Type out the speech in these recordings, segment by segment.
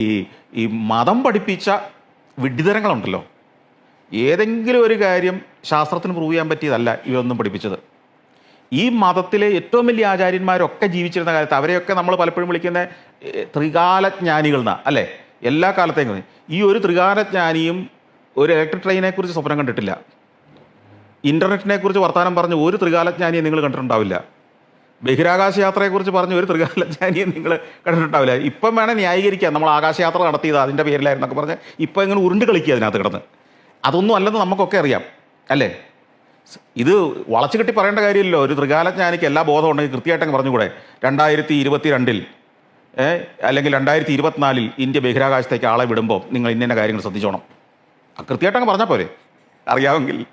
ഈ ഈ മതം പഠിപ്പിച്ച വിഡ്ഢിതരങ്ങളുണ്ടല്ലോ. ഏതെങ്കിലും ഒരു കാര്യം ശാസ്ത്രത്തിന് പ്രൂവ് ചെയ്യാൻ പറ്റിയതല്ല ഇവയൊന്നും പഠിപ്പിച്ചത്. ഈ മതത്തിലെ ഏറ്റവും വലിയ ആചാര്യന്മാരൊക്കെ ജീവിച്ചിരുന്ന കാലത്ത് അവരെയൊക്കെ നമ്മൾ പലപ്പോഴും വിളിക്കുന്ന ത്രികാലജ്ഞാനികൾ എന്നാണ് അല്ലേ? എല്ലാ കാലത്തേക്കും. ഈ ഒരു ത്രികാലജ്ഞാനിയും ഒരു ഇലക്ട്രിക് ട്രെയിനെ കുറിച്ച് സ്വപ്നം കണ്ടിട്ടില്ല. ഇന്റർനെറ്റിനെ കുറിച്ച് വർത്തമാനം പറഞ്ഞ് ഒരു ത്രികാലജ്ഞാനിയെ നിങ്ങൾ കണ്ടിട്ടുണ്ടാവില്ല. ബഹിരാകാശ യാത്രയെക്കുറിച്ച് പറഞ്ഞ ഒരു ത്രികാലജ്ഞാനിയെ നിങ്ങൾ കണ്ടിട്ടുണ്ടാവില്ല. ഇപ്പം വേണം ന്യായീകരിക്കാം. നമ്മൾ ആകാശയാത്ര നടത്തിയത് അതിന്റെ പേരിലായിരുന്നൊക്കെ പറഞ്ഞ് ഇപ്പം ഇങ്ങനെ ഉരുണ്ട് കളിക്കുക അതിനകത്ത് കിടന്ന്. അതൊന്നും അല്ലെന്ന് നമുക്കൊക്കെ അറിയാം അല്ലേ? ഇത് വളച്ചു കെട്ടി പറയേണ്ട കാര്യമില്ലല്ലോ. ഒരു ത്രികാലജ്ഞാനിക്ക് എല്ലാ ബോധം ഉണ്ടെങ്കിൽ കൃത്യമായിട്ടങ്ങ് പറഞ്ഞുകൂടെ. രണ്ടായിരത്തി ഇരുപത്തി രണ്ടിൽ അല്ലെങ്കിൽ രണ്ടായിരത്തി ഇരുപത്തിനാലിൽ ഇന്ത്യ ബഹിരാകാശത്തേക്ക് ആളെ വിടുമ്പോൾ നിങ്ങൾ ഇന്ന കാര്യങ്ങൾ ശ്രദ്ധിച്ചോണം. കൃത്യമായിട്ടങ്ങ് പറഞ്ഞാൽ പോരെ. അറിയാമെങ്കിൽ.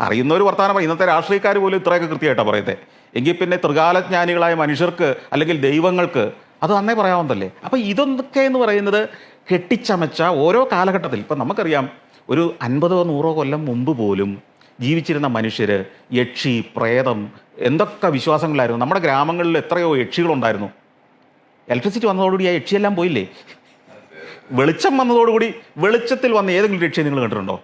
അറിയുന്നവർ വർത്തമാനം. ഇന്നത്തെ രാഷ്ട്രീയക്കാർ പോലും ഇത്രയൊക്കെ കൃത്യമായിട്ടാണ് പറയുന്നത് എങ്കിൽ പിന്നെ ത്രികാലജ്ഞാനികളായ മനുഷ്യർക്ക് അല്ലെങ്കിൽ ദൈവങ്ങൾക്ക് അത് അന്നേ പറയാവുന്നതല്ലേ? അപ്പം ഇതൊക്കെ എന്ന് പറയുന്നത് കെട്ടിച്ചമച്ച ഓരോ കാലഘട്ടത്തിൽ ഇപ്പം നമുക്കറിയാം ഒരു അൻപതോ നൂറോ കൊല്ലം മുമ്പ് പോലും ജീവിച്ചിരുന്ന മനുഷ്യർ യക്ഷി പ്രേതം എന്തൊക്കെ വിശ്വാസങ്ങളായിരുന്നു? നമ്മുടെ ഗ്രാമങ്ങളിൽ എത്രയോ യക്ഷികളുണ്ടായിരുന്നു. ഇലക്ട്രിസിറ്റി വന്നതോടുകൂടി ആ യക്ഷിയെല്ലാം പോയില്ലേ? വെളിച്ചം വന്നതോടുകൂടി വെളിച്ചത്തിൽ വന്ന ഏതെങ്കിലും ഒരു നിങ്ങൾ കണ്ടിട്ടുണ്ടോ?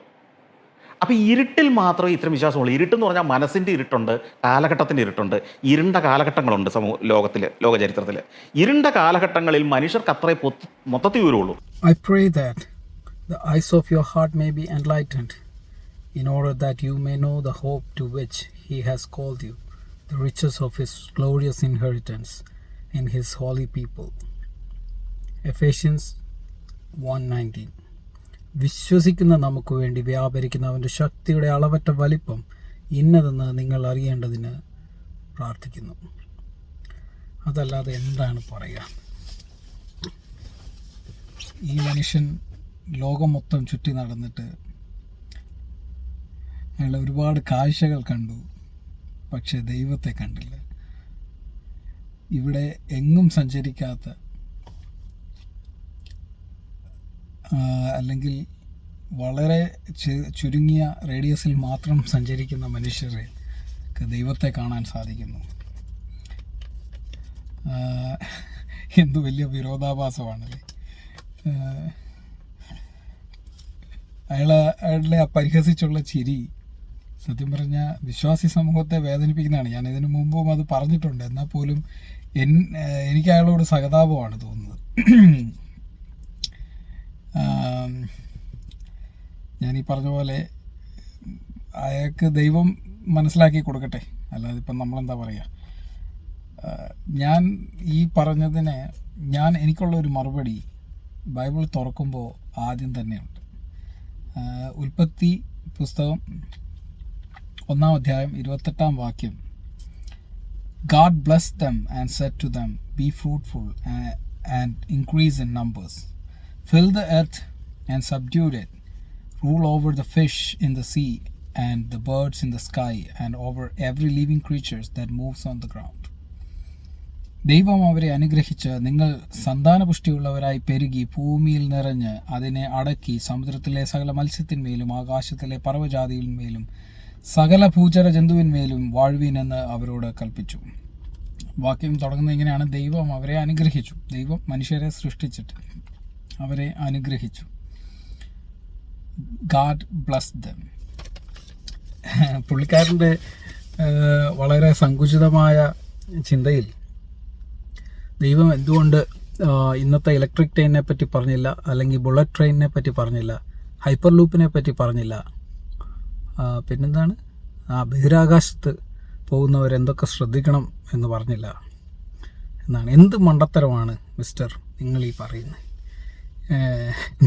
അപ്പോൾ ഇരുട്ടിൽ മാത്രമേ ഇത്തരം വിശ്വാസമുള്ളൂ ഇരുട്ടെന്ന് പറഞ്ഞാൽ മനസ്സിന്റെ ഇരുട്ടുണ്ട് കാലഘട്ടത്തിന്റെ ഇരുട്ടുണ്ട് ഇരുണ്ട കാലഘട്ടങ്ങളുണ്ട് സമൂഹ ലോകത്തിൽ ലോകചരിത്രത്തിൽ ഇരുണ്ട കാലഘട്ടങ്ങളിൽ മനുഷ്യർക്ക് അത്രേ മൊത്തത്തിൽ വരുള്ളൂ I pray that the eyes of your heart may be enlightened, in order that you may know the hope to which He has called you, the riches of His glorious inheritance in His holy people. Ephesians 1:19 വിശ്വസിക്കുന്ന നമുക്ക് വേണ്ടി വ്യാപരിക്കുന്ന അവന്റെ ശക്തിയുടെ അളവറ്റ വലിപ്പം ഇന്നതെന്ന് നിങ്ങൾ അറിയേണ്ടതിന് പ്രാർത്ഥിക്കുന്നു. അതല്ലാതെ എന്താണ് പറയുക? ഈ മനുഷ്യൻ ലോകം മൊത്തം ചുറ്റി നടന്നിട്ട് അയാൾ ഒരുപാട് കാഴ്ചകൾ കണ്ടു പക്ഷെ ദൈവത്തെ കണ്ടില്ല. ഇവിടെ എങ്ങും സഞ്ചരിക്കാത്ത ആ, അല്ലെങ്കിൽ വളരെ ചുരുങ്ങിയ റേഡിയസിൽ മാത്രം സഞ്ചരിക്കുന്ന മനുഷ്യരെ ദൈവത്തെ കാണാൻ സാധിക്കുന്നു. എന്ത് വലിയ വിരോധാഭാസമാണല്ലേ? അയാൾ അയാളെ അയാളുടെ ആ പരിഹസിച്ചുള്ള ചിരി സത്യം പറഞ്ഞാൽ വിശ്വാസി സമൂഹത്തെ വേദനിപ്പിക്കുന്നതാണ്. ഞാൻ ഇതിനു മുമ്പും അത് പറഞ്ഞിട്ടുണ്ട്. എന്നാൽ പോലും എൻ എനിക്ക് അയാളോട് സഹതാപമാണ് തോന്നുന്നത് ആം, ഞാൻ ഈ പറഞ്ഞ പോലെ അയാൾക്ക് ദൈവം മനസ്സിലാക്കി കൊടുക്കട്ടെ. അല്ലാതെ ഇപ്പം നമ്മളെന്താ പറയുക ഞാൻ ഈ പറഞ്ഞതിന് ഞാൻ എനിക്കുള്ള ഒരു മറുപടി ബൈബിൾ തുറക്കുമ്പോൾ ആദ്യം തന്നെയുണ്ട്. ഉൽപ്പത്തി പുസ്തകം ഒന്നാം അധ്യായം ഇരുപത്തെട്ടാം വാക്യം. God bless them and said to them be fruitful and increase in numbers fill the earth and subdued it rule over the fish in the sea and the birds in the sky and over every living creatures that moves on the ground. ദൈവം അവരെ അനുഗ്രഹിച്ച് നിങ്ങൾ സന്താനപുഷ്ടിയുള്ളവരായി പെരുകി ഭൂമിയിൽ നിറഞ്ഞ് അതിനെ അടക്കി സമുദ്രത്തിലെ സകല മത്സ്യത്തിന്മേലും ആകാശത്തിലെ പർവജാതിയിന്മേലും സകല ഭൂചര ജന്തുവിന്മേലും വാഴുവീനെന്ന് അവരോട് കൽപ്പിച്ചു. വാക്യം തുടങ്ങുന്നത് ഇങ്ങനെയാണ്. ദൈവം അവരെ അനുഗ്രഹിച്ചു. ദൈവം മനുഷ്യരെ സൃഷ്ടിച്ചിട്ട് അവരെ അനുഗ്രഹിച്ചു. ഗാഡ് ബ്ലസ് ദം പുള്ളിക്കാരന്റെ വളരെ സങ്കുചിതമായ ചിന്തയിൽ ദൈവം എന്തുകൊണ്ട് ഇന്നത്തെ ഇലക്ട്രിക് ട്രെയിനിനെ പറ്റി പറഞ്ഞില്ല അല്ലെങ്കിൽ ബുള്ളറ്റ് ട്രെയിനിനെ പറ്റി പറഞ്ഞില്ല ഹൈപ്പർ ലൂപ്പിനെ പറ്റി പറഞ്ഞില്ല. പിന്നെന്താണ്? ആ ബഹിരാകാശത്ത് പോകുന്നവർ എന്തൊക്കെ ശ്രദ്ധിക്കണം എന്ന് പറഞ്ഞില്ല. എന്നാണ്. എന്ത് മണ്ടത്തരമാണ് മിസ്റ്റർ നിങ്ങൾ ഈ പറയുന്നത്?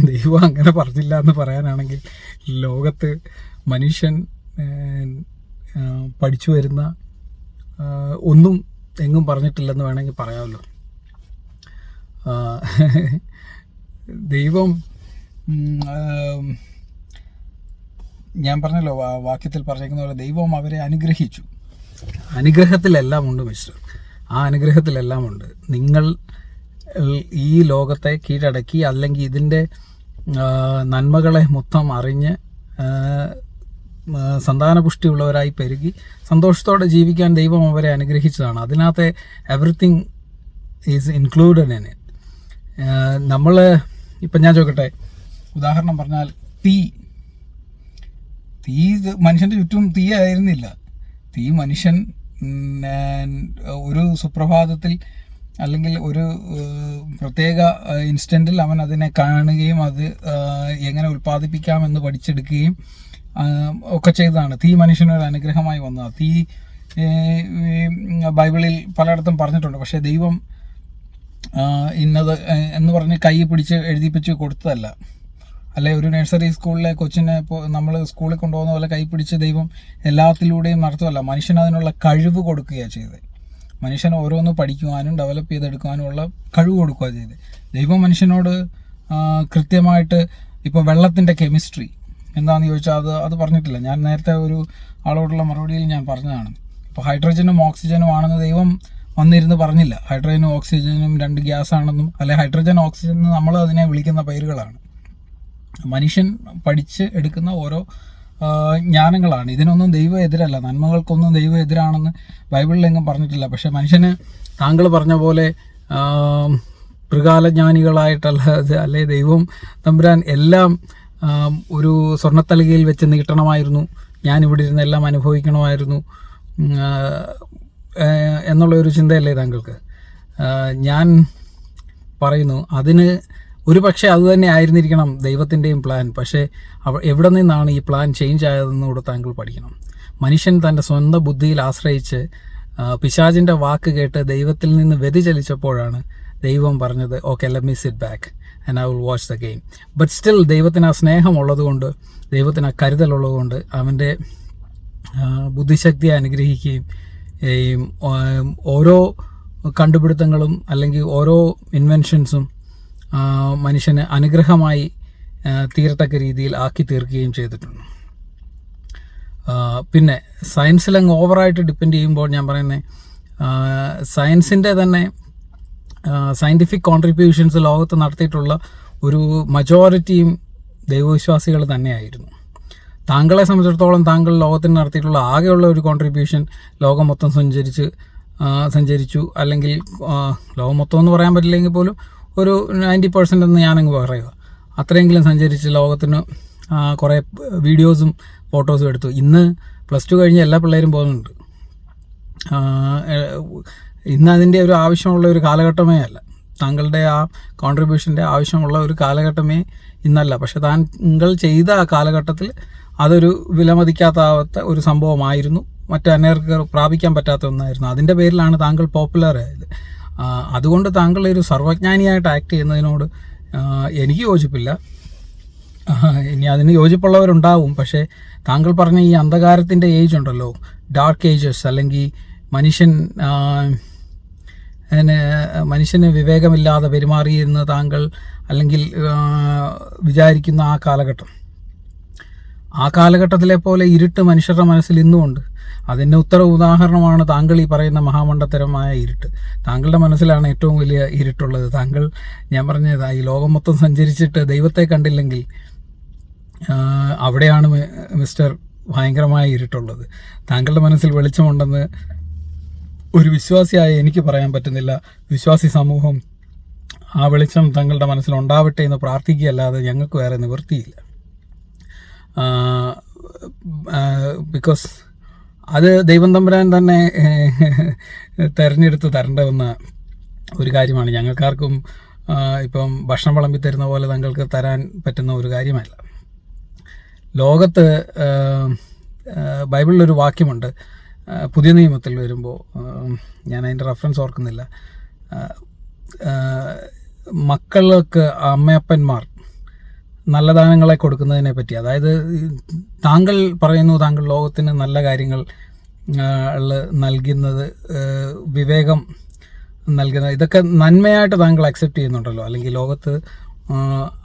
ദൈവം അങ്ങനെ പറഞ്ഞില്ല എന്ന് പറയാനാണെങ്കിൽ ലോകത്ത് മനുഷ്യൻ പഠിച്ചു വരുന്ന ഒന്നും എങ്ങും പറഞ്ഞിട്ടില്ലെന്ന് വേണമെങ്കിൽ പറയാമല്ലോ. ദൈവം ഞാൻ പറഞ്ഞല്ലോ വാക്യത്തിൽ പറഞ്ഞിരിക്കുന്ന പോലെ ദൈവം അവരെ അനുഗ്രഹിച്ചു. അനുഗ്രഹത്തിലെല്ലാം ഉണ്ട് മിസ്റ്റർ. ആ അനുഗ്രഹത്തിലെല്ലാം ഉണ്ട്. നിങ്ങൾ ഈ ലോകത്തെ കീഴടക്കി അല്ലെങ്കിൽ ഇതിന്റെ നന്മകളെ മൊത്തം അറിഞ്ഞ് സന്താനപുഷ്ടിയുള്ളവരായി പെരുകി സന്തോഷത്തോടെ ജീവിക്കാൻ ദൈവം അവരെ അനുഗ്രഹിച്ചതാണ്. അതിനകത്ത് everything is included in it നമ്മൾ ഇപ്പം ഞാൻ ചോദിക്കട്ടെ ഉദാഹരണം പറഞ്ഞാൽ തീ. തീ മനുഷ്യന്റെ ചുറ്റും തീ ആയിരുന്നില്ല. തീ മനുഷ്യൻ ഒരു സുപ്രഭാതത്തിൽ അല്ലെങ്കിൽ ഒരു പ്രത്യേക ഇൻസ്റ്റന്റിൽ അവൻ അതിനെ കാണുകയും അത് എങ്ങനെ ഉൽപ്പാദിപ്പിക്കാമെന്ന് പഠിച്ചെടുക്കുകയും ഒക്കെ ചെയ്തതാണ്. തീ മനുഷ്യനൊരു അനുഗ്രഹമായി വന്നത് തീ ബൈബിളിൽ പലയിടത്തും പറഞ്ഞിട്ടുണ്ട്. പക്ഷേ ദൈവം ഇന്നത് എന്ന് പറഞ്ഞ് കൈ പിടിച്ച് എഴുതിപ്പിച്ച് കൊടുത്തതല്ല. അല്ലെ ഒരു നഴ്സറി സ്കൂളിലെ കൊച്ചിനെ ഇപ്പോൾ നമ്മൾ സ്കൂളിൽ കൊണ്ടുപോകുന്ന പോലെ കൈ പിടിച്ച് ദൈവം എല്ലാത്തിലൂടെയും നടത്തുമല്ല മനുഷ്യന് അതിനുള്ള കഴിവ് കൊടുക്കുകയാണ് ചെയ്തത്. മനുഷ്യൻ ഓരോന്ന് പഠിക്കുവാനും ഡെവലപ്പ് ചെയ്തെടുക്കുവാനുമുള്ള കഴിവ് കൊടുക്കുക ചെയ്ത്. ദൈവം മനുഷ്യനോട് കൃത്യമായിട്ട് ഇപ്പോൾ വെള്ളത്തിന്റെ കെമിസ്ട്രി എന്താണെന്ന് ചോദിച്ചാൽ അത് അത് പറഞ്ഞിട്ടില്ല. ഞാൻ നേരത്തെ ഒരു ആളോടുള്ള മറുപടിയിൽ ഞാൻ പറഞ്ഞതാണ്. ഇപ്പോൾ ഹൈഡ്രജനും ഓക്സിജനും ആണെന്ന് ദൈവം വന്നിരുന്ന് പറഞ്ഞില്ല. ഹൈഡ്രജനും ഓക്സിജനും രണ്ട് ഗ്യാസ് ആണെന്നും അല്ലെ ഹൈഡ്രജൻ ഓക്സിജൻ നമ്മൾ അതിനെ വിളിക്കുന്ന പേരുകളാണ്. മനുഷ്യൻ പഠിച്ച് എടുക്കുന്ന ഓരോ ജ്ഞാനങ്ങളാണ്. ഇതിനൊന്നും ദൈവം എതിരല്ല നന്മകൾക്കൊന്നും ദൈവം എതിരാണെന്ന് ബൈബിളിലെങ്ങും പറഞ്ഞിട്ടില്ല. പക്ഷെ മനുഷ്യന് താങ്കൾ പറഞ്ഞ പോലെ ആ, മൃഗാലജ്ഞാനികളായിട്ടല്ലാതെ അല്ലെ ദൈവം തമ്പുരാൻ എല്ലാം ഒരു സ്വർണത്തലികയിൽ വെച്ച് നീട്ടണമായിരുന്നു. ഞാൻ ഇവിടെ ഇരുന്ന് എല്ലാം അനുഭവിക്കണമായിരുന്നു. എന്നുള്ള ഒരു ചിന്തയല്ലേ താങ്കൾക്ക്? ഞാൻ പറയുന്നു അതിന് ഒരു പക്ഷേ അത് തന്നെ ആയിരുന്നിരിക്കണം ദൈവത്തിന്റെയും പ്ലാൻ പക്ഷേ അവ എവിടെ നിന്നാണ് ഈ പ്ലാൻ ചേഞ്ച് ആയതെന്നുകൂടെ താങ്കൾ പഠിക്കണം. മനുഷ്യൻ തന്റെ സ്വന്തം ബുദ്ധിയിൽ ആശ്രയിച്ച് പിശാചിന്റെ വാക്ക് കേട്ട് ദൈവത്തിൽ നിന്ന് വ്യതിചലിച്ചപ്പോഴാണ് ദൈവം പറഞ്ഞത് okay let me sit back and I will watch the game but still ദൈവത്തിന് ആ സ്നേഹമുള്ളതുകൊണ്ട് ദൈവത്തിന് ആ കരുതലുള്ളതുകൊണ്ട് അവന്റെ ബുദ്ധിശക്തിയെ അനുഗ്രഹിക്കുകയും ഓരോ കണ്ടുപിടുത്തങ്ങളും അല്ലെങ്കിൽ ഓരോ ഇൻവെൻഷൻസും മനുഷ്യന് അനുഗ്രഹമായി തീരത്തക്ക രീതിയിൽ ആക്കി തീർക്കുകയും ചെയ്തിട്ടുണ്ട്. പിന്നെ സയൻസിൽ അങ്ങ് ഓവറായിട്ട് ഡിപ്പെൻഡ് ചെയ്യുമ്പോൾ ഞാൻ പറയുന്നത് സയൻസിന്റെ തന്നെ സയന്റിഫിക് കോൺട്രിബ്യൂഷൻസ് ലോകത്ത് നടത്തിയിട്ടുള്ള ഒരു മജോറിറ്റിയും ദൈവവിശ്വാസികൾ തന്നെയായിരുന്നു. താങ്കളെ സംബന്ധിച്ചിടത്തോളം താങ്കൾ ലോകത്തിന് നടത്തിയിട്ടുള്ള ആകെയുള്ള ഒരു കോൺട്രിബ്യൂഷൻ ലോകം മൊത്തം സഞ്ചരിച്ച് സഞ്ചരിച്ചു. അല്ലെങ്കിൽ ലോകം മൊത്തം എന്ന് പറയാൻ പറ്റില്ലെങ്കിൽ പോലും ഒരു നയന്റി പെർസെന്റ് എന്ന് ഞാനങ്ങ് പറയുക. അത്രയെങ്കിലും സഞ്ചരിച്ച് ലോകത്തിന് കുറേ വീഡിയോസും ഫോട്ടോസും എടുത്തു. ഇന്ന് പ്ലസ് ടു കഴിഞ്ഞ് എല്ലാ പിള്ളേരും പോകുന്നുണ്ട്. ഇന്ന് അതിന്റെ ഒരു ആവശ്യമുള്ള ഒരു കാലഘട്ടമേ അല്ല. താങ്കളുടെ ആ കോൺട്രിബ്യൂഷന്റെ ആവശ്യമുള്ള ഒരു കാലഘട്ടമേ ഇന്നല്ല. പക്ഷെ താങ്കൾ ചെയ്ത ആ കാലഘട്ടത്തിൽ അതൊരു വിലമതിക്കാത്താവാത്ത ഒരു സംഭവമായിരുന്നു. മറ്റു അനേർക്ക് പ്രാപിക്കാൻ പറ്റാത്ത ഒന്നായിരുന്നു. അതിന്റെ പേരിലാണ് താങ്കൾ പോപ്പുലർ ആയത് അതുകൊണ്ട് താങ്കൾ ഒരു സർവജ്ഞാനിയായിട്ട് ആക്ട് ചെയ്യുന്നതിനോട് എനിക്ക് യോജിപ്പില്ല. ഇനി അതിന് യോജിപ്പുള്ളവരുണ്ടാവും. പക്ഷേ താങ്കൾ പറഞ്ഞ ഈ അന്ധകാരത്തിന്റെ ഏജ് ഉണ്ടല്ലോ. ഡാർക്ക് ഏജസ് അല്ലെങ്കിൽ മനുഷ്യൻ മനുഷ്യന് വിവേകമില്ലാതെ പെരുമാറിയിരുന്ന താങ്കൾ അല്ലെങ്കിൽ വിചാരിക്കുന്ന ആ കാലഘട്ടം. ആ കാലഘട്ടത്തിലെ പോലെ ഇരുട്ട് മനുഷ്യരുടെ മനസ്സിൽ ഇന്നുമുണ്ട്. അതിന്റെ ഉത്തര ഉദാഹരണമാണ് താങ്കൾ ഈ പറയുന്ന മഹാമണ്ഡത്തരമായ ഇരുട്ട്. താങ്കളുടെ മനസ്സിലാണ് ഏറ്റവും വലിയ ഇരുട്ടുള്ളത്. താങ്കൾ ഞാൻ പറഞ്ഞത് ഈ ലോകം മൊത്തം സഞ്ചരിച്ചിട്ട് ദൈവത്തെ കണ്ടില്ലെങ്കിൽ അവിടെയാണ് മിസ്റ്റർ ഭയങ്കരമായ ഇരുട്ടുള്ളത്. താങ്കളുടെ മനസ്സിൽ വെളിച്ചമുണ്ടെന്ന് ഒരു വിശ്വാസിയായ എനിക്ക് പറയാൻ പറ്റുന്നില്ല. വിശ്വാസി സമൂഹം ആ വെളിച്ചം തങ്ങളുടെ മനസ്സിൽ ഉണ്ടാവട്ടെ എന്ന് പ്രാർത്ഥിക്കുകയല്ലാതെ ഞങ്ങൾക്ക് വേറെ നിവൃത്തിയില്ല. ബിക്കോസ് അത് ദൈവം തമ്പുരാൻ തന്നെ തിരഞ്ഞെടുത്ത് തരേണ്ടുന്ന ഒരു കാര്യമാണ്. ഞങ്ങൾക്കാർക്കും ഇപ്പം ഭക്ഷണം വിളമ്പി തരുന്ന പോലെ തങ്ങൾക്ക് തരാൻ പറ്റുന്ന ഒരു കാര്യമല്ല. ലോകത്ത് ബൈബിളിലൊരു വാക്യമുണ്ട്. പുതിയ നിയമത്തിൽ വരുമ്പോൾ ഞാൻ അതിന്റെ റെഫറൻസ് ഓർക്കുന്നില്ല. മക്കൾക്ക് അമ്മയപ്പന്മാർ നല്ല ദാനങ്ങളെ കൊടുക്കുന്നതിനെ പറ്റി. അതായത് താങ്കൾ പറയുന്നു താങ്കൾ ലോകത്തിന് നല്ല കാര്യങ്ങൾ നൽകുന്നത് വിവേകം നൽകുന്നത് ഇതൊക്കെ നന്മയായിട്ട് താങ്കൾ അക്സെപ്റ്റ് ചെയ്യുന്നുണ്ടല്ലോ. അല്ലെങ്കിൽ ലോകത്ത്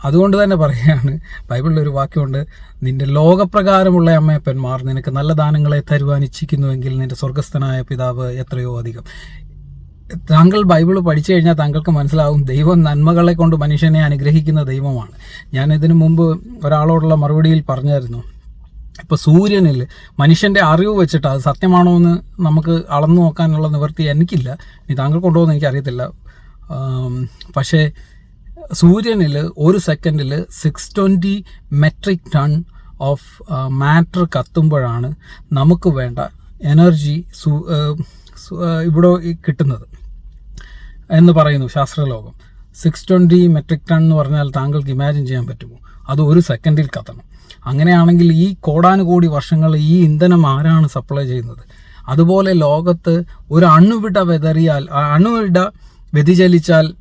അതുകൊണ്ട് തന്നെ പറയുകയാണ്. ബൈബിളിൽ ഒരു വാക്യമുണ്ട് നിന്റെ ലോകപ്രകാരമുള്ള അമ്മയപ്പന്മാർ നിനക്ക് നല്ല ദാനങ്ങളെ തരുവാൻ ഇച്ഛിക്കുന്നുവെങ്കിൽ നിന്റെ സ്വർഗസ്ഥനായ പിതാവ് എത്രയോ അധികം. താങ്കൾ ബൈബിൾ പഠിച്ചു കഴിഞ്ഞാൽ താങ്കൾക്ക് മനസ്സിലാവും ദൈവം നന്മകളെ കൊണ്ട് മനുഷ്യനെ അനുഗ്രഹിക്കുന്ന ദൈവമാണ്. ഞാൻ ഇതിനു മുമ്പ് ഒരാളോടുള്ള മറുപടിയിൽ പറഞ്ഞായിരുന്നു. ഇപ്പോൾ സൂര്യനിൽ മനുഷ്യന്റെ അറിവ് വെച്ചിട്ട് അത് സത്യമാണോ എന്ന് നമുക്ക് അളന്നു നോക്കാനുള്ള നിവൃത്തി എനിക്കില്ല. ഇനി താങ്കൾ കൊണ്ടുപോകുന്ന എനിക്കറിയത്തില്ല. പക്ഷേ സൂര്യനിൽ ഒരു സെക്കൻഡിൽ six twenty metric ton of matter കത്തുമ്പോഴാണ് നമുക്ക് വേണ്ട എനർജി ഇവിടെ കിട്ടുന്നത്. എന്ന് പറയുന്നു ശാസ്ത്രലോകം. സിക്സ് ട്വന്റി മെട്രിക് ടൺ എന്ന് പറഞ്ഞാൽ താങ്കൾക്ക് ഇമാജിൻ ചെയ്യാൻ പറ്റുമോ? അത് ഒരു സെക്കൻഡിൽ കത്തണം. അങ്ങനെയാണെങ്കിൽ ഈ കോടാനുകോടി വർഷങ്ങൾ ഈ ഇന്ധനം ആരാണ് സപ്ലൈ ചെയ്യുന്നത്? അതുപോലെ ലോകത്ത് ഒരു അണുവിട വെതറിയാൽ അണുവിട വ്യതിചലിച്ചാൽ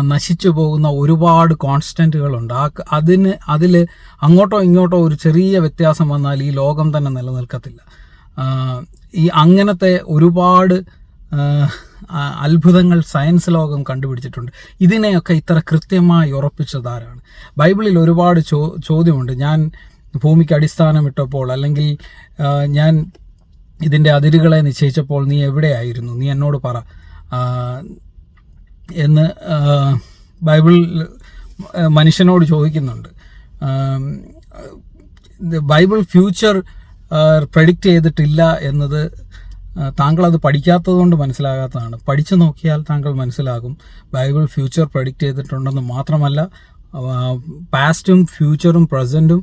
നശിച്ചു പോകുന്ന ഒരുപാട് കോൺസ്റ്റന്റുകളുണ്ട് ആ അതിന് അതിൽ അങ്ങോട്ടോ ഇങ്ങോട്ടോ ഒരു ചെറിയ വ്യത്യാസം വന്നാൽ ഈ ലോകം തന്നെ നിലനിൽക്കത്തില്ല. ഈ അങ്ങനത്തെ ഒരുപാട് അത്ഭുതങ്ങൾ സയൻസ് ലോകം കണ്ടുപിടിച്ചിട്ടുണ്ട്. ഇതിനെയൊക്കെ ഇത്ര കൃത്യമായി ഉറപ്പിച്ചതാരാണ് ബൈബിളിൽ ഒരുപാട് ചോ ചോദ്യമുണ്ട്. ഞാൻ ഭൂമിക്ക് അടിസ്ഥാനമിട്ടപ്പോൾ അല്ലെങ്കിൽ ഞാൻ ഇതിന്റെ അതിരുകളെ നിശ്ചയിച്ചപ്പോൾ നീ എവിടെയായിരുന്നു? നീ എന്നോട് പറ. എന്ന് ബൈബിൾ മനുഷ്യനോട് ചോദിക്കുന്നുണ്ട്. ബൈബിൾ ഫ്യൂച്ചർ പ്രഡിക്റ്റ് ചെയ്തിട്ടില്ല എന്നത് അത് പഠിക്കാത്തത് കൊണ്ട് മനസ്സിലാകാത്തതാണ്. പഠിച്ചു നോക്കിയാൽ താങ്കൾ മനസ്സിലാകും. ബൈബിൾ ഫ്യൂച്ചർ പ്രഡിക്റ്റ് ചെയ്തിട്ടുണ്ടെന്ന് മാത്രമല്ല പാസ്റ്റും ഫ്യൂച്ചറും പ്രസന്റും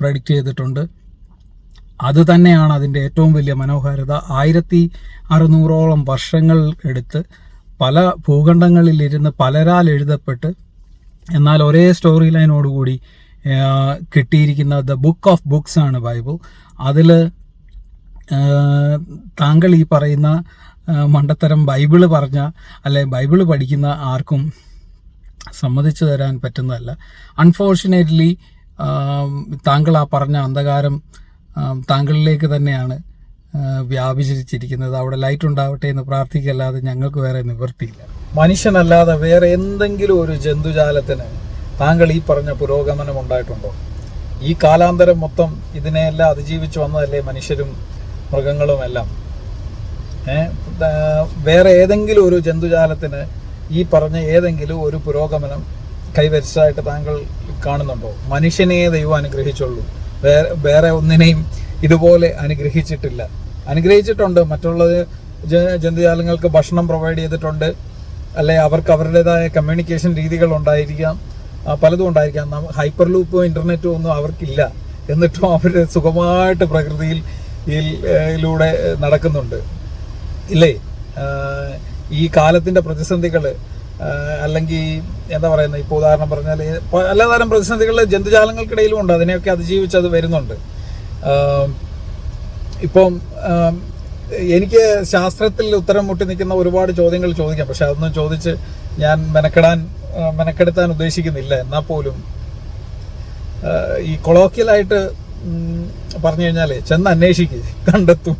പ്രഡിക്റ്റ് ചെയ്തിട്ടുണ്ട്. അത് തന്നെയാണ് അതിന്റെ ഏറ്റവും വലിയ മനോഹാരിത. ആയിരത്തി അറുന്നൂറോളം വർഷങ്ങൾ എടുത്ത് പല ഭൂഖണ്ഡങ്ങളിലിരുന്ന് പലരാൽ എഴുതപ്പെട്ട് എന്നാൽ ഒരേ സ്റ്റോറി ലൈനോടുകൂടി കിട്ടിയിരിക്കുന്ന ദ ബുക്ക് ഓഫ് ബുക്സ് ആണ് ബൈബിൾ. അതിൽ താങ്കൾ ഈ പറയുന്ന മണ്ടത്തരം ബൈബിൾ പറഞ്ഞ അല്ലെ ബൈബിൾ പഠിക്കുന്ന ആർക്കും സമ്മതിച്ചു തരാൻ പറ്റുന്നതല്ല. അൺഫോർച്ചുനേറ്റ്ലി താങ്കൾ ആ പറഞ്ഞ അന്ധകാരം താങ്കളിലേക്ക് തന്നെയാണ് വ്യാപിച്ചിരിക്കുന്നത് അവിടെ ലൈറ്റ് ഉണ്ടാവട്ടെ എന്ന് പ്രാർത്ഥിക്കല്ലാതെ ഞങ്ങൾക്ക് വേറെ നിവൃത്തിയില്ല. മനുഷ്യനല്ലാതെ വേറെ എന്തെങ്കിലും ഒരു ജന്തുജാലത്തിന് താങ്കൾ ഈ പറഞ്ഞ പുരോഗമനം ഉണ്ടായിട്ടുണ്ടോ? ഈ കാലാന്തരം മൊത്തം ഇതിനെയെല്ലാം അതിജീവിച്ച് വന്നതല്ലേ മനുഷ്യരും മൃഗങ്ങളും എല്ലാം ഏ, വേറെ ഏതെങ്കിലും ഒരു ജന്തുജാലത്തിന് ഈ പറഞ്ഞ ഏതെങ്കിലും ഒരു പുരോഗമനം കൈവരിച്ചതായിട്ട് താങ്കൾ കാണുന്നുണ്ടോ? മനുഷ്യനെ ദൈവം അനുഗ്രഹിച്ചുള്ളൂ. വേറെ വേറെ ഒന്നിനെയും ഇതുപോലെ അനുഗ്രഹിച്ചിട്ടില്ല. അനുഗ്രഹിച്ചിട്ടുണ്ട്. മറ്റുള്ള ജന്തുജാലങ്ങൾക്ക് ഭക്ഷണം പ്രൊവൈഡ് ചെയ്തിട്ടുണ്ട്. അല്ലെ അവർക്ക് അവരുടേതായ കമ്മ്യൂണിക്കേഷൻ രീതികൾ ഉണ്ടായിരിക്കാം. പലതും ഉണ്ടായിരിക്കാം. ഹൈപ്പർ ലൂപ്പോ ഇന്റർനെറ്റോ ഒന്നും അവർക്കില്ല. എന്നിട്ടും അവർ സുഖമായിട്ട് പ്രകൃതിയിൽ ഏലൂടെ നടക്കുന്നുണ്ട്. ഇല്ലേ? ഈ കാലത്തിന്റെ പ്രതിസന്ധികൾ അല്ലെങ്കിൽ എന്താ പറയുന്നത് ഇപ്പോൾ ഉദാഹരണം പറഞ്ഞാൽ പലതരം പ്രതിസന്ധികൾ ജന്തുജാലങ്ങൾക്കിടയിലും ഉണ്ട്. അതിനെയൊക്കെ അതിജീവിച്ച് അത് വരുന്നുണ്ട്. ഇപ്പം എനിക്ക് ശാസ്ത്രത്തിൽ ഉത്തരം മുട്ടി നിൽക്കുന്ന ഒരുപാട് ചോദ്യങ്ങൾ ചോദിക്കാം. പക്ഷെ അതൊന്നും ചോദിച്ച് ഞാൻ മെനക്കെടാൻ മെനക്കെടുത്താൻ ഉദ്ദേശിക്കുന്നില്ല. എന്നാൽ പോലും ഈ കൊളോക്കിയലായിട്ട് പറഞ്ഞു കഴിഞ്ഞാലേ ചെന്ന് അന്വേഷിക്കുക കണ്ടെത്തും.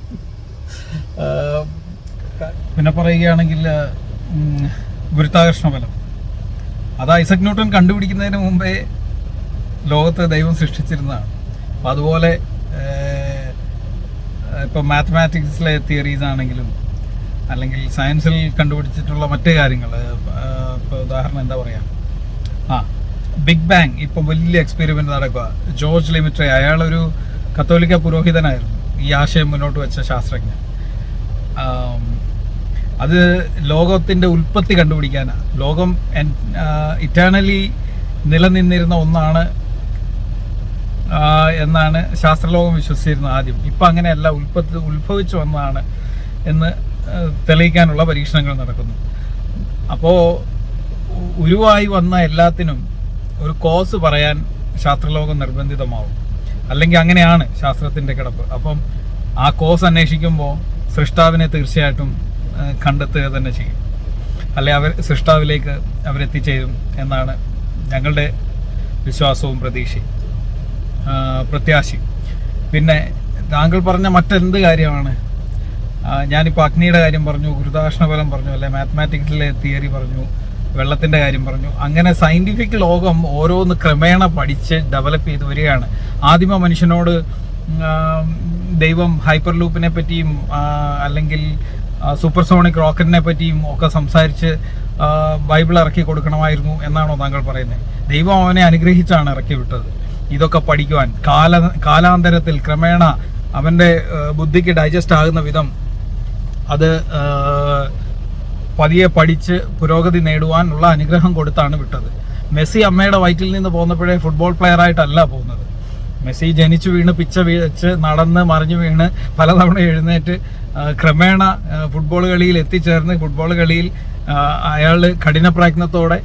പിന്നെ പറയുകയാണെങ്കിൽ ഗുരുത്താകർഷണ ഫലം അത് ഐസക് ന്യൂട്ടൺ കണ്ടുപിടിക്കുന്നതിന് മുമ്പേ ലോകത്തെ ദൈവം സൃഷ്ടിച്ചിരുന്നതാണ്. അപ്പം അതുപോലെ ഇപ്പോൾ മാത്തമാറ്റിക്സിലെ തിയറീസ് ആണെങ്കിലും അല്ലെങ്കിൽ സയൻസിൽ കണ്ടുപിടിച്ചിട്ടുള്ള മറ്റു കാര്യങ്ങൾ ഇപ്പോൾ ഉദാഹരണം എന്താ പറയുക ആ ബിഗ് ബാങ് ഇപ്പം വലിയ എക്സ്പെരിമെന്റ് നടക്കുക ജോർജ് ലിമിറ്റെ അയാളൊരു കത്തോലിക്ക പുരോഹിതനായിരുന്നു. ഈ ആശയം മുന്നോട്ട് വെച്ച ശാസ്ത്രജ്ഞൻ. അത് ലോകത്തിന്റെ ഉൽപ്പത്തി കണ്ടുപിടിക്കാനാണ് ലോകം ഇറ്റേണലി നിലനിന്നിരുന്ന ഒന്നാണ് എന്നാണ് ശാസ്ത്രലോകം വിശ്വസിച്ചിരുന്നത് ആദ്യം. ഇപ്പം അങ്ങനെയല്ല ഉൽപ്പത്തി ഉത്ഭവിച്ചു വന്നതാണ് എന്ന് തെളിയിക്കാനുള്ള പരീക്ഷണങ്ങൾ നടക്കുന്നു. അപ്പോൾ ഉരുവായി വന്ന എല്ലാത്തിനും ഒരു കോസ് പറയാൻ ശാസ്ത്രലോകം നിർബന്ധിതമാവും. അല്ലെങ്കിൽ അങ്ങനെയാണ് ശാസ്ത്രത്തിന്റെ കിടപ്പ്. അപ്പം ആ കോസ് അന്വേഷിക്കുമ്പോൾ സൃഷ്ടാവിനെ തീർച്ചയായിട്ടും കണ്ടെത്തുക തന്നെ ചെയ്യും. അല്ലെ അവർ സൃഷ്ടാവിലേക്ക് അവരെത്തിച്ചേരും എന്നാണ് ഞങ്ങളുടെ വിശ്വാസവും പ്രതീക്ഷയും. പ്രത്യാശയും. പിന്നെ താങ്കൾ പറഞ്ഞ മറ്റെന്ത് കാര്യമാണ്? ഞാനിപ്പോൾ അഗ്നിയുടെ കാര്യം പറഞ്ഞു ഗുരുദാക്ഷണ ഫലം പറഞ്ഞു അല്ലെ മാത്തമാറ്റിക്സിലെ തിയറി പറഞ്ഞു വെള്ളത്തിന്റെ കാര്യം പറഞ്ഞു. അങ്ങനെ സയന്റിഫിക് ലോകം ഓരോന്ന് ക്രമേണ പഠിച്ച് ഡെവലപ്പ് ചെയ്ത് വരികയാണ്. ആദിമ മനുഷ്യനോട് ദൈവം ഹൈപ്പർ ലൂപ്പിനെ പറ്റിയും അല്ലെങ്കിൽ സൂപ്പർസോണിക് റോക്കറ്റിനെ പറ്റിയും ഒക്കെ സംസാരിച്ച് ബൈബിൾ ഇറക്കി കൊടുക്കണമായിരുന്നു എന്നാണോ താങ്കൾ പറയുന്നത്? ദൈവം അവനെ അനുഗ്രഹിച്ചാണ് ഇറക്കി വിട്ടത്. ഇതൊക്കെ പഠിക്കുവാൻ കാല കാലാന്തരത്തിൽ ക്രമേണ അവന്റെ ബുദ്ധിക്ക് ഡൈജസ്റ്റ് ആകുന്ന വിധം അത് പതിയെ പഠിച്ച് പുരോഗതി നേടുവാനുള്ള അനുഗ്രഹം കൊടുത്താണ് വിട്ടത്. മെസ്സി അമ്മയുടെ വയറ്റിൽ നിന്ന് പോന്നപ്പോഴേ ഫുട്ബോൾ പ്ലെയർ ആയിട്ടല്ല പോകുന്നത് മെസ്സി ജനിച്ചു വീണ് പിച്ച വീഴച്ച് നടന്ന് മറിഞ്ഞു വീണ് പലതവണ എഴുന്നേറ്റ് ക്രമേണ ഫുട്ബോൾ കളിയിൽ എത്തിച്ചേർന്ന് ഫുട്ബോൾ കളിയിൽ അയാൾ കഠിന പ്രയത്നത്തോടെ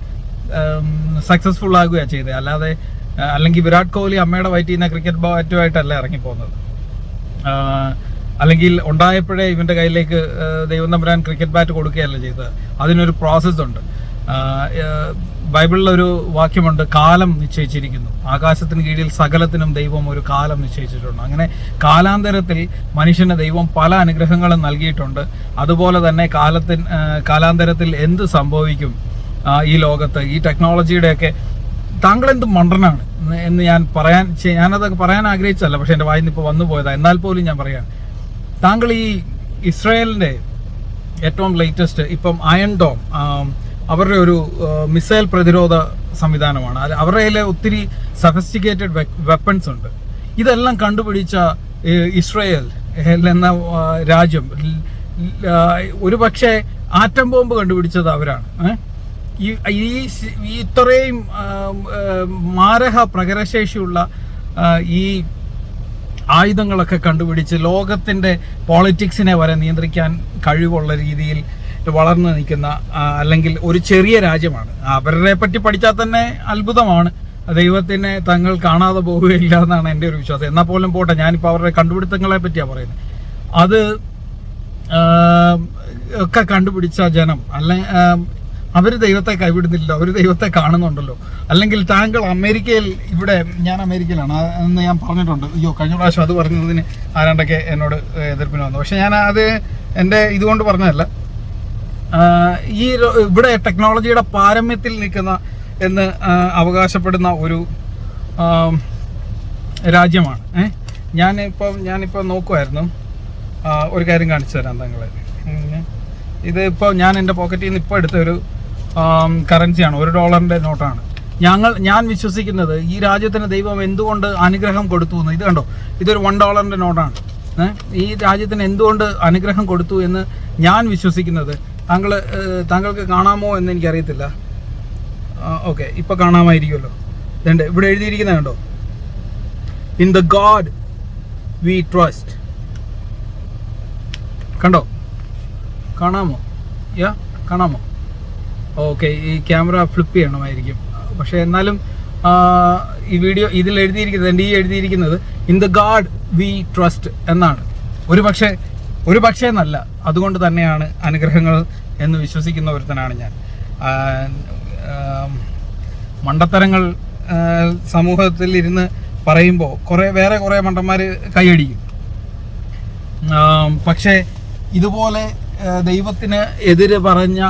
സക്സസ്ഫുൾ ആകുകയാണ് ചെയ്തത് അല്ലാതെ അല്ലെങ്കിൽ വിരാട് കോഹ്ലി അമ്മയുടെ വയറ്റിൽ നിന്ന് ക്രിക്കറ്റ് ബാറ്റുമായിട്ടല്ല ഇറങ്ങിപ്പോകുന്നത് അല്ലെങ്കിൽ ഉണ്ടായപ്പോഴേ ഇവന്റെ കയ്യിലേക്ക് ദൈവം തമ്പുരാൻ ക്രിക്കറ്റ് ബാറ്റ് കൊടുക്കുകയല്ല ചെയ്തത്. അതിനൊരു പ്രോസസ് ഉണ്ട്. ബൈബിളിൽ ഒരു വാക്യമുണ്ട് കാലം നിശ്ചയിച്ചിരിക്കുന്നു. ആകാശത്തിന് കീഴിൽ സകലത്തിനും ദൈവം ഒരു കാലം നിശ്ചയിച്ചിട്ടുണ്ട്. അങ്ങനെ കാലാന്തരത്തിൽ മനുഷ്യന് ദൈവം പല അനുഗ്രഹങ്ങളും നൽകിയിട്ടുണ്ട്. അതുപോലെ തന്നെ കാലത്തിന് കാലാന്തരത്തിൽ എന്ത് സംഭവിക്കും ഈ ലോകത്ത്? ഈ ടെക്നോളജിയുടെയൊക്കെ താങ്കൾ എന്ത് മണ്ടനാണ്? എന്ന് ഞാൻ പറയാൻ ഞാനത് പറയാൻ ആഗ്രഹിച്ചല്ല പക്ഷെ എന്റെ വായിന്ന് ഇപ്പോൾ വന്നു പോയതാണ് എന്നാൽ പോലും ഞാൻ പറയാം താങ്കൾ ഈ ഇസ്രായേലിന്റെ ഏറ്റവും ലേറ്റസ്റ്റ് ഇപ്പം അയൺ ഡോം അവരുടെ ഒരു മിസൈൽ പ്രതിരോധ സംവിധാനമാണ്. അവരുടെ കയ്യിൽ ഒത്തിരി സഫിസ്റ്റിക്കേറ്റഡ് വെപ്പൺസ് ഉണ്ട്. ഇതെല്ലാം കണ്ടുപിടിച്ച ഇസ്രയേൽ എന്ന രാജ്യം ഒരു പക്ഷേ ആറ്റം ബോംബ് കണ്ടുപിടിച്ചത് അവരാണ്. ഈ ഇത്രയും മാരക പ്രകരശേഷിയുള്ള ഈ ആയുധങ്ങളൊക്കെ കണ്ടുപിടിച്ച് ലോകത്തിന്റെ പോളിറ്റിക്സിനെ വരെ നിയന്ത്രിക്കാൻ കഴിവുള്ള രീതിയിൽ വളർന്നു നിൽക്കുന്ന അല്ലെങ്കിൽ ഒരു ചെറിയ രാജ്യമാണ്. അവരെ പറ്റി പഠിച്ചാൽ തന്നെ അത്ഭുതമാണ്. ദൈവത്തിനെ തങ്ങൾ കാണാതെ പോവുകയില്ല എന്നാണ് എന്റെ ഒരു വിശ്വാസം. എന്നാൽ പോലും പോട്ടെ ഞാനിപ്പോൾ അവരുടെ കണ്ടുപിടുത്തങ്ങളെ പറ്റിയാണ് പറയുന്നത്. അത് ഒക്കെ കണ്ടുപിടിച്ച ജനം അല്ലെ അവർ ദൈവത്തെ കൈവിടുന്നില്ല അവർ ദൈവത്തെ കാണുന്നുണ്ടല്ലോ. അല്ലെങ്കിൽ താങ്കൾ അമേരിക്കയിൽ ഇവിടെ ഞാൻ അമേരിക്കയിലാണ്. എന്ന് ഞാൻ പറഞ്ഞിട്ടുണ്ട് അയ്യോ കഴിഞ്ഞ പ്രാവശ്യം അത് പറഞ്ഞതിന് ആരാണ്ടൊക്കെ എന്നോട് എതിർപ്പിന് വന്നു. പക്ഷെ ഞാൻ അത് എന്റെ ഇതുകൊണ്ട് പറഞ്ഞതല്ല. ഈ ഇവിടെ ടെക്നോളജിയുടെ പാരമ്യത്തിൽ നിൽക്കുന്ന എന്ന് അവകാശപ്പെടുന്ന ഒരു രാജ്യമാണ്. ഏ ഞാനിപ്പം ഞാനിപ്പോൾ നോക്കുമായിരുന്നു ഒരു കാര്യം കാണിച്ചു തരാം താങ്കളെ. ഇതിപ്പോൾ ഞാൻ എന്റെ പോക്കറ്റിൽ നിന്ന് ഇപ്പോൾ എടുത്ത ഒരു കറൻസിയാണ് ഒരു ഡോളറിന്റെ നോട്ടാണ് ഞങ്ങൾ ഞാൻ വിശ്വസിക്കുന്നത് ഈ രാജ്യത്തിന് ദൈവം എന്തുകൊണ്ട് അനുഗ്രഹം കൊടുത്തു എന്ന്. ഇത് കണ്ടോ? ഇതൊരു വൺ ഡോളറിന്റെ നോട്ടാണ് ഈ രാജ്യത്തിന് എന്തുകൊണ്ട് അനുഗ്രഹം കൊടുത്തു എന്ന് ഞാൻ വിശ്വസിക്കുന്നത്. താങ്കൾ താങ്കൾക്ക് കാണാമോ എന്ന് എനിക്കറിയത്തില്ല. ഓക്കെ ഇപ്പോൾ കാണാമായിരിക്കുമല്ലോ. ഇതുണ്ട് ഇവിടെ എഴുതിയിരിക്കുന്നത് കണ്ടോ? In the God we trust കണ്ടോ? കാണാമോ? യാ കാണാമോ? ഓക്കെ ഈ ക്യാമറ ഫ്ലിപ്പ് ചെയ്യണമായിരിക്കും. പക്ഷേ എന്നാലും ഈ വീഡിയോ ഇതിൽ എഴുതിയിരിക്കുന്നത് എന്റെ ഈ എഴുതിയിരിക്കുന്നത് in the God we trust എന്നാണ്. ഒരു പക്ഷേ ഒരു പക്ഷേ എന്നല്ല അതുകൊണ്ട് തന്നെയാണ് അനുഗ്രഹങ്ങൾ എന്ന് വിശ്വസിക്കുന്ന ഒരുത്തനാണ് ഞാൻ. മണ്ടത്തരങ്ങൾ സമൂഹത്തിൽ ഇരുന്ന് പറയുമ്പോൾ കുറേ വേറെ കുറേ മണ്ടന്മാർ കൈയടിക്കും. പക്ഷേ ഇതുപോലെ ദൈവത്തിന് എതിര് പറഞ്ഞ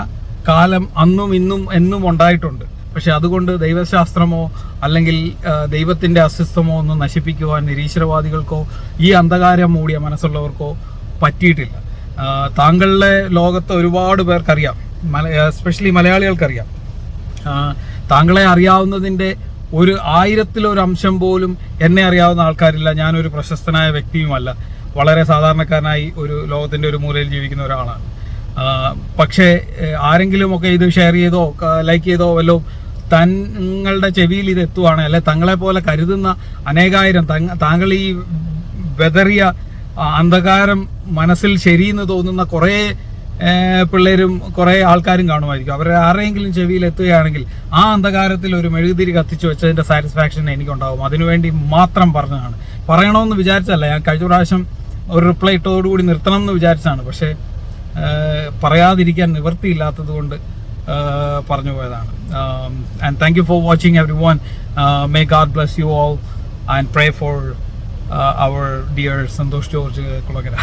കാലം അന്നും ഇന്നും എന്നും ഉണ്ടായിട്ടുണ്ട്. പക്ഷെ അതുകൊണ്ട് ദൈവശാസ്ത്രമോ അല്ലെങ്കിൽ ദൈവത്തിന്റെ അസ്തിത്വമോ ഒന്നും നശിപ്പിക്കുവാൻ നിരീശ്വരവാദികൾക്കോ ഈ അന്ധകാരം മൂടിയ മനസ്സുള്ളവർക്കോ പറ്റിയിട്ടില്ല. താങ്കളുടെ ലോകത്ത് ഒരുപാട് പേർക്കറിയാം. മല എസ്പെഷ്യലി മലയാളികൾക്കറിയാം. താങ്കളെ അറിയാവുന്നതിന്റെ ഒരു ആയിരത്തിലൊരു അംശം പോലും എന്നെ അറിയാവുന്ന ആൾക്കാരില്ല. ഞാനൊരു പ്രശസ്തനായ വ്യക്തിയുമല്ല. വളരെ സാധാരണക്കാരനായി ഒരു ലോകത്തിന്റെ ഒരു മൂലയിൽ ജീവിക്കുന്ന ഒരാളാണ്. പക്ഷേ ആരെങ്കിലും ആരെങ്കിലുമൊക്കെ ഇത് ഷെയർ ചെയ്തോ ലൈക്ക് ചെയ്തോ വല്ലോ തങ്ങളുടെ ചെവിയിൽ ഇത് എത്തുവാണ്. അല്ലെ തങ്ങളെ പോലെ കരുതുന്ന അനേകായിരം താങ്കൾ ഈ വെതറിയ അന്ധകാരം മനസ്സിൽ ശരിയെന്ന് തോന്നുന്ന കുറേ പിള്ളേരും കുറേ ആൾക്കാരും കാണുമായിരിക്കും. അവരെ ആരെങ്കിലും ചെവിയിൽ എത്തുകയാണെങ്കിൽ ആ അന്ധകാരത്തിൽ ഒരു മെഴുകുതിരി കത്തിച്ചു വെച്ചതിന്റെ സാറ്റിസ്ഫാക്ഷൻ എനിക്കുണ്ടാവും. അതിനുവേണ്ടി മാത്രം പറഞ്ഞതാണ്. പറയണമെന്ന് വിചാരിച്ചല്ല ഞാൻ കഴിഞ്ഞ പ്രാവശ്യം ഒരു റിപ്ലൈ ഇട്ടതോടുകൂടി നിർത്തണം എന്ന് വിചാരിച്ചാണ് പക്ഷേ പറയാതിരിക്കാൻ നിവൃത്തിയില്ലാത്തത് കൊണ്ട് പറഞ്ഞു പോയതാണ്. And thank you for watching everyone may God bless you all and pray for our dear Santhosh George Kulakara